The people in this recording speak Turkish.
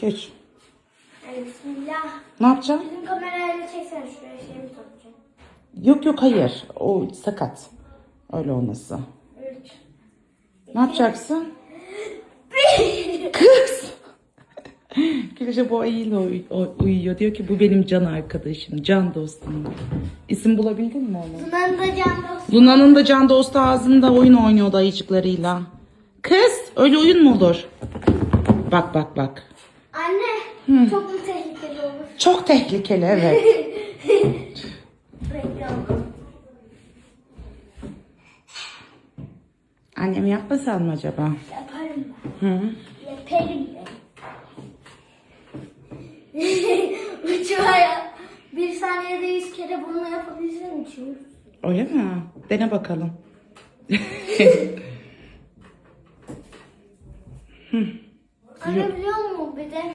Geç. Hadi bismillah. Ne yapacaksın? Bizim kamerayla çeksene şuraya şey mi tutacağım? Yok yok hayır. O sakat. Öyle olması. Üç. Ne yapacaksın? Kız. Gülüşe bu ayıyla uy- o- uyuyor. Diyor ki bu benim can arkadaşım, can dostum. İsim bulabildin mi onu? Bunların da can dostu. Luna'nın da can dostu ağzında oyun oynuyordu ayıcıklarıyla. Kız öyle oyun mu olur? Bak bak bak. Anne çok mu tehlikeli olur? Çok tehlikeli evet. Annem yapmasan mı acaba? Yaparım ben. Hı. Yaparım ben. Uçmaya bir saniyede yüz kere bunu yapabilsem için. Öyle mi? Dene bakalım. Anne biliyor musun bir de